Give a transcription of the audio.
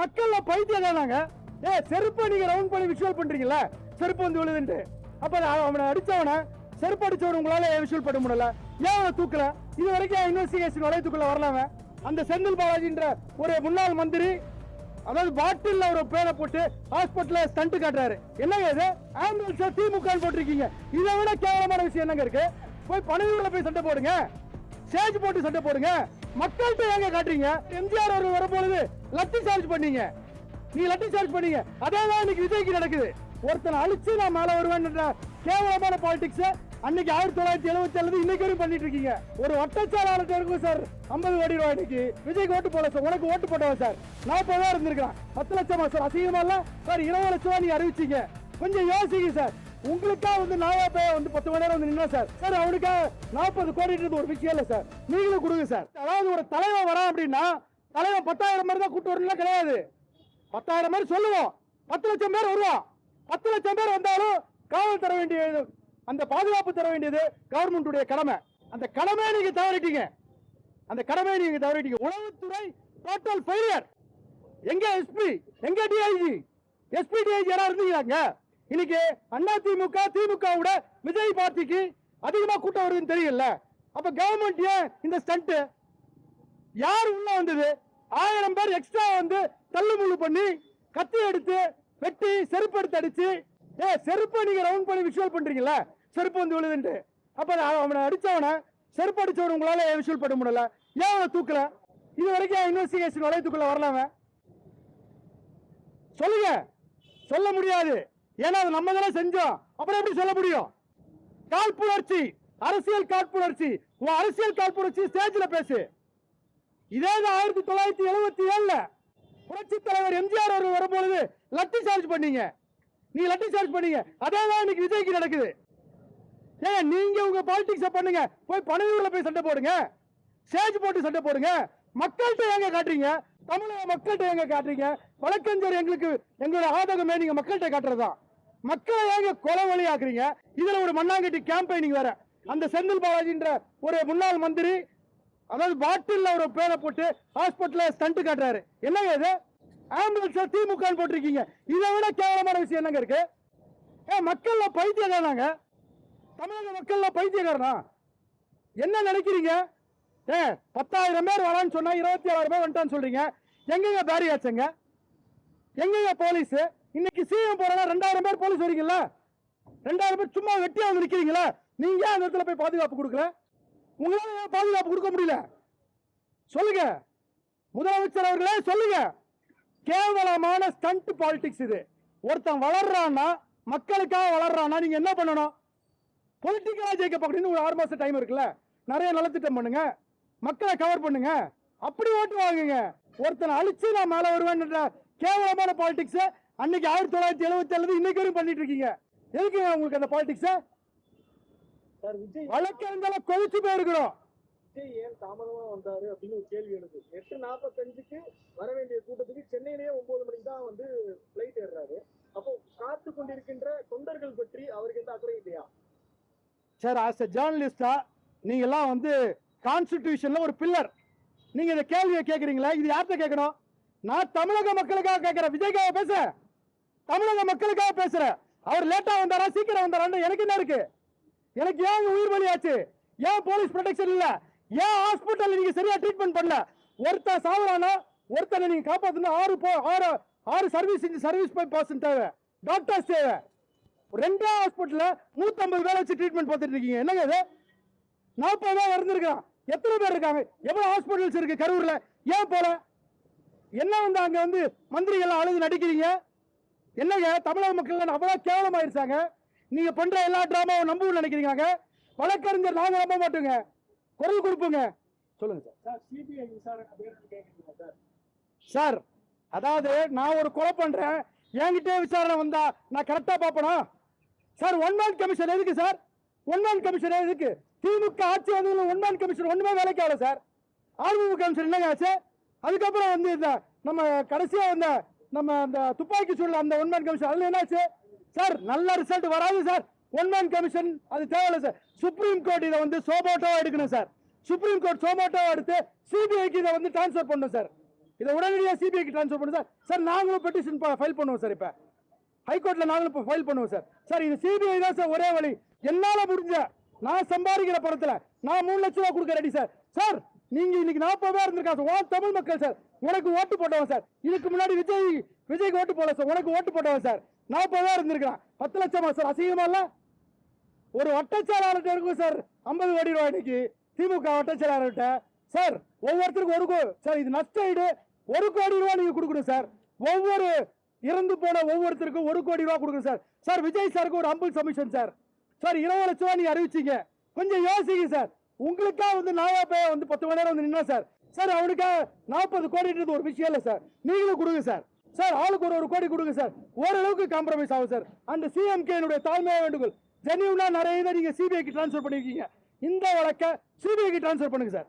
மக்கள்ல பைத்தியதானாங்க ஏ செருப்பை நீங்க ரவுண்ட் பண்ணி விஷுவல் பண்றீங்கல்ல? செருப்பு வந்து விழுதுன்ட்டு. அப்ப அவனை அடிச்சவன செருப்பு அடிச்சவன உங்களால விஷுவல் பண்ண முடியல? ஏன் அவனை தூக்கல இது வரைக்கும் இன்வெஸ்டிகேஷன் வளையத்துக்குள்ள வரலாம அந்த செந்தில் பாலாஜின்ற ஒரு முன்னாள் மந்திரி அதாவது பாட்டில் ஒரு பேரை போட்டு ஹாஸ்பிட்டல ஸ்டண்ட் காட்டுறாரு. என்னங்க இது? ஆம்புலன்ஸ் திமுக போட்டிருக்கீங்க. இதை விட கேவலமான விஷயம் என்னங்க இருக்கு? போய் பணிகளை போய் சண்டை போடுங்க. ஸ்டேஜ் போட்டு சண்டை போடுங்க. மக்கள்கிட்ட ஏங்க காட்டுறீங்க? எம்ஜிஆர் அவர்கள் வரும்பொழுது லத்தி சார்ஜ் பண்ணீங்க. நீ லட்டி சார்ஜ் பண்ணீங்க. அதே தான் இன்னைக்கு விஜய்க்கு நடக்குது. ஒருத்தனை அழிச்சு நான் மேலே வருவேன்ற கேவலமான பாலிடிக்ஸ் அன்னைக்கு ஆயிரத்தி தொள்ளாயிரத்தி எழுபத்தி ஏழு இன்னைக்கு வரைக்கும் பண்ணிட்டு இருக்கீங்க. ஒரு வட்டச்சாளர் இருக்கும் சார் ஐம்பது கோடி ரூபாய் இன்னைக்கு விஜய்க்கு ஓட்டு போடல சார் உனக்கு ஓட்டு போட்டவன் சார் நாற்பது ரூபா இருந்திருக்கான் பத்து லட்சமா சார் அசிங்கமா இல்ல? சார் இருபது லட்சம் நீ நீங்க அறிவிச்சீங்க. கொஞ்சம் யோசிங்க சார் உங்களுக்காக வந்து நாயா பைய வந்து பத்து மணி நேரம் வந்து நின்னா சார்? சார் அவனுக்காக நாற்பது கோடின்றது ஒரு விஷயம் இல்லை சார். நீங்களும் கொடுங்க சார். அதாவது ஒரு தலைவன் வரான் அப்படின்னா தலைவன் பத்தாயிரம் பேர் தான் கூட்டு வரலாம் கிடையாது. பத்தாயிரம் பேர் சொல்லுவோம். பத்து லட்சம் பேர் வருவோம். பத்து லட்சம் பேர் வந்தாலும் காவல் தர வேண்டியது அந்த பாதுகாப்பு தர வேண்டியது கவர்மெண்ட்டுடைய கடமை. அந்த கடமையை நீங்க தவறிட்டீங்க. அந்த கடமையை நீங்க தவறிட்டீங்க. உளவுத்துறை டோட்டல் ஃபெயிலியர் எங்க எஸ்பி எங்க டிஐஜி எஸ்பி டிஐஜி யாரா இருந்தீங்களாங்க இன்னைக்கு அண்ணா திமுக திமுகவோட விஜய் பார்ட்டிக்கு அதிகமா கூட்டம் வருதுன்னு தெரியல அப்ப கவர்மெண்ட் ஏன் இந்த ஸ்டண்ட் யார் உள்ள வந்தது? ஆயிரம் பேர் எக்ஸ்ட்ரா வந்து தள்ளுமுள்ளு பண்ணி கத்தி எடுத்து வெட்டி செருப்பு எடுத்து அடிச்சு ஏ செருப்பை நீங்க ரவுண்ட் பண்ணி விஷுவல் பண்றீங்கல்ல? செருப்பு வந்து விழுதுன்ட்டு. அப்ப அவனை அடிச்சவனை செருப்பு அடிச்சவன் உங்களால விஷுவல் பண்ண முடியல? ஏன் அவனை தூக்கல? இது வரைக்கும் இன்வெஸ்டிகேஷன் வளையத்துக்குள்ள வரலாம சொல்லுங்க. சொல்ல முடியாது. ஏன்னா அது நம்ம தானே செஞ்சோம். அப்புறம் எப்படி சொல்ல முடியும்? காழ்ப்புணர்ச்சி அரசியல் காழ்ப்புணர்ச்சி. உன் அரசியல் காழ்ப்புணர்ச்சி ஸ்டேஜில் பேசு. இதே தான் ஆயிரத்தி தொள்ளாயிரத்தி எழுபத்தி ஏழுல புரட்சி தலைவர் எம்ஜிஆர் அவர்கள் வரும்பொழுது லட்டி சார்ஜ் பண்ணீங்க. நீ லட்டி சார்ஜ் பண்ணீங்க. அதே தான் இன்னைக்கு விஜய்க்கு நடக்குது. ஏன் நீங்க உங்க பாலிடிக்ஸ பண்ணுங்க. போய் பணிகளை போய் சண்டை போடுங்க. ஸ்டேஜ் போட்டு சண்டை போடுங்க. மக்கள்கிட்ட எங்க காட்டுறீங்க? தமிழக மக்கள்கிட்ட எங்க காட்டுறீங்க? வழக்கறிஞர் எங்களுக்கு எங்களோட ஆதகமே நீங்க மக்கள்கிட்ட காட்டுறதா? மக்களை ஏங்க கொலை வழியாக்குறீங்க? இதுல ஒரு மண்ணாங்கட்டி கேம்பெயினிங் வேற. அந்த செந்தில் பாலாஜின்ற ஒரு முன்னாள் மந்திரி அதாவது பாட்டில் ஒரு பேரை போட்டு ஹாஸ்பிட்டல ஸ்டண்ட் காட்டுறாரு. என்னங்க இது? ஆம்புலன்ஸ் திமுக போட்டிருக்கீங்க. இதை விட கேவலமான விஷயம் என்னங்க இருக்கு? ஏ மக்கள்ல பைத்தியக்காரனாங்க. தமிழக மக்கள்ல பைத்தியக்காரனா? என்ன நினைக்கிறீங்க? ஏ பத்தாயிரம் பேர் வரான்னு சொன்னா இருபத்தி ஏழாயிரம் பேர் வந்துட்டான்னு சொல்றீங்க. எங்கெங்க பேரியாச்சுங்க எங்கெங்க போலீஸ் இன்னைக்கு சிஎம் போறதா ரெண்டாயிரம் பேர் போலீஸ் வரீங்கல்ல ரெண்டாயிரம் பேர் சும்மா வெட்டியா வந்து நிக்கிறீங்களா? நீங்க ஏன் அந்த இடத்துல போய் பாதுகாப்பு கொடுக்கல? உங்களால பாதுகாப்பு கொடுக்க முடியல? சொல்லுங்க. முதலமைச்சர் அவர்களே சொல்லுங்க. கேவலமான ஸ்டண்ட் பாலிடிக்ஸ் இது. ஒருத்தன் வளர்றான்னா மக்களுக்காக வளர்றான்னா நீங்க என்ன பண்ணணும்? பொலிட்டிக்கலாக ஜெயிக்க பார்க்கணும்னு ஒரு ஆறு மாசம் டைம் இருக்குல்ல? நிறைய நலத்திட்டம் பண்ணுங்க. மக்களை கவர் பண்ணுங்க. அப்படி ஓட்டு வாங்குங்க. ஒருத்தனை அழிச்சு நான் மேலே வருவேன்ற கேவலமான பாலிடிக்ஸை அன்னைக்கு ஆயிரத்தி தொள்ளாயிரத்தி எழுபத்தி இன்னைக்கு வரைக்கும் பண்ணிட்டு இருக்கீங்க. எதுக்கு உங்களுக்கு அந்த பாலிடிக்ஸ் சார் விஜய் வழக்கறிஞர்களை கொதிச்சு போயிருக்கிறோம். விஜய் ஏன் தாமதமா வந்தாரு அப்படின்னு ஒரு கேள்வி எழுது. எட்டு நாற்பத்தஞ்சுக்கு வர வேண்டிய கூட்டத்துக்கு சென்னையிலேயே ஒன்பது மணிக்கு தான் வந்து பிளைட் ஏறுறாரு. அப்போ காத்து கொண்டிருக்கின்ற தொண்டர்கள் பற்றி அவருக்கு எந்த அக்கறை இல்லையா? சார் ஆஸ் எ ஜேர்னலிஸ்டா நீங்க எல்லாம் வந்து கான்ஸ்டிடியூஷன்ல ஒரு பில்லர் நீங்க இந்த கேள்வியை கேக்குறீங்களா இது யார்கிட்ட கேட்கணும்? நான் தமிழக மக்களுக்காக கேட்கிறேன் விஜய்க்காக பேச. தமிழக மக்களுக்காக பேசுறேன். அவர் லேட்டா வந்தாரா? சீக்கிரம் வந்தாரான்னு எனக்கு என்ன இருக்கு? எனக்கு ஏன் உயிர் பலியாச்சு? ஏன் போலீஸ் ப்ரொடெக்ஷன் இல்ல? ஏன் ஹாஸ்பிட்டல் நீங்க சரியா ட்ரீட்மெண்ட் பண்ணல? ஒருத்தன் சாவரானா ஒருத்தனை நீங்க காப்பாத்தணும் ஆறு போ ஆறு ஆறு சர்வீஸ் சர்வீஸ் பர்சன் தேவை. டாக்டர்ஸ் தேவை. ரெண்டே ஹாஸ்பிட்டல்ல நூத்தம்பது பேர் வச்சு ட்ரீட்மெண்ட் பார்த்துட்டு இருக்கீங்க. என்னங்க இது? நாற்பது பேர் இறந்துருக்கான் எத்தனை பேர் இருக்காங்க? எவ்வளவு ஹாஸ்பிட்டல்ஸ் இருக்கு கரூர்ல? ஏன் போல? என்ன வந்து அங்க வந்து மந்திரிகள் அழுது நடிக்கிறீங்க? என்னங்க? தமிழக மக்கள் அவ்வளவு கேவலமாயிருச்சாங்க? நீங்க பண்ற எல்லா டிராமாவும் நம்புவோம் நினைக்கிறீங்க வழக்கறிஞர் நாங்க நம்ப மாட்டோங்க. குரல் கொடுப்போங்க. சொல்லுங்க சார். Sir sir sir? அதாவது நான் ஒரு கொலை பண்றேன். என்கிட்ட விசாரணை வந்தா நான் கரெக்டா பார்ப்பனா? சார் ஒன் மேன் கமிஷன் எதுக்கு சார்? ஒன் மேன் கமிஷன் எதுக்கு? திமுக ஆட்சி வந்ததுல ஒன் மேன் கமிஷன் ஒண்ணுமே வேலைக்கு ஆகல சார். ஆர்வ கமிஷன் என்னங்க ஆச்சு? அதுக்கப்புறம் வந்து இந்த நம்ம கடைசியாக வந்த நம்ம அந்த துப்பாக்கி சூழல் அந்த ஒன் மேன் கமிஷன் அதில் என்னாச்சு? சார் நல்ல ரிசல்ட் வராது சார் ஒன் மேன் கமிஷன் அது தேவையில்லை சார் சுப்ரீம் கோர்ட் இதை வந்து சோபோட்டோவாக எடுக்கணும் சார் சுப்ரீம் கோர்ட் சோபோட்டோவாக எடுத்து சிபிஐக்கு இதை வந்து டிரான்ஸ்ஃபர் பண்ணணும் சார் இதை உடனடியாக சிபிஐக்கு ட்ரான்ஸ்ஃபர் பண்ணும் சார் சார் நாங்களும் பெட்டிஷன் ஃபைல் பண்ணுவோம் சார் இப்போ. ஹைகோர்ட்டில் நாங்களும் இப்போ ஃபைல் பண்ணுவோம் சார் சார் இது சிபிஐ தான் சார் ஒரே வழி. என்னால் முடிஞ்ச நான் சம்பாதிக்கிற பணத்துல நான் மூணு லட்ச ரூபா கொடுக்க ரெடி சார் சார் நீங்க இன்னைக்கு நாற்பது பேர் இருந்திருக்கா சார்? ஓ தமிழ் மக்கள் சார். உனக்கு ஓட்டு போட்டவன் சார். இதுக்கு முன்னாடி விஜய் விஜய்க்கு ஓட்டு போடல சார். உனக்கு ஓட்டு போட்டவன் சார். நாற்பது பேர் இருந்திருக்கான் பத்து லட்சமா சார்? அசிங்கமா இல்ல? ஒரு வட்டச்சாளர்கிட்ட இருக்கும் சார். ஐம்பது கோடி ரூபாய் இன்னைக்கு திமுக வட்டச்சாளர்கிட்ட சார் ஒவ்வொருத்தருக்கும் ஒரு கோ சார் இது நஷ்ட ஈடு. ஒரு கோடி ரூபாய் நீங்க கொடுக்கணும் சார். ஒவ்வொரு இறந்து போன ஒவ்வொருத்தருக்கும் ஒரு கோடி ரூபாய் கொடுக்கணும் சார். சார் விஜய் சாருக்கு ஒரு அம்பிள் சமிஷன் சார். சார் இருபது லட்ச ரூபாய் நீங்க அறிவிச்சீங்க. கொஞ்சம் யோசிங்க சார். உங்களுக்கா வந்து நாயா பேய வந்து பத்து மணி நேரம் வந்து நின்னா சார்? சார் அவனுக்கா நாற்பது கோடின்றது ஒரு விஷயம் இல்லை சார். நீங்களும் கொடுங்க சார். சார் ஆளுக்கு ஒரு ஒரு கோடி கொடுங்க சார். ஓரளவுக்கு காம்ப்ரமைஸ் ஆகும் சார். அந்த சிஎம்கே என்னுடைய வேண்டுகோள். ஜெனியூனா நிறைய இதை நீங்கள் சிபிஐக்கு ட்ரான்ஸ்ஃபர் பண்ணிருக்கீங்க. இந்த வழக்கை சிபிஐக்கு ட்ரான்ஸ்ஃபர் பண்ணுங்க சார்.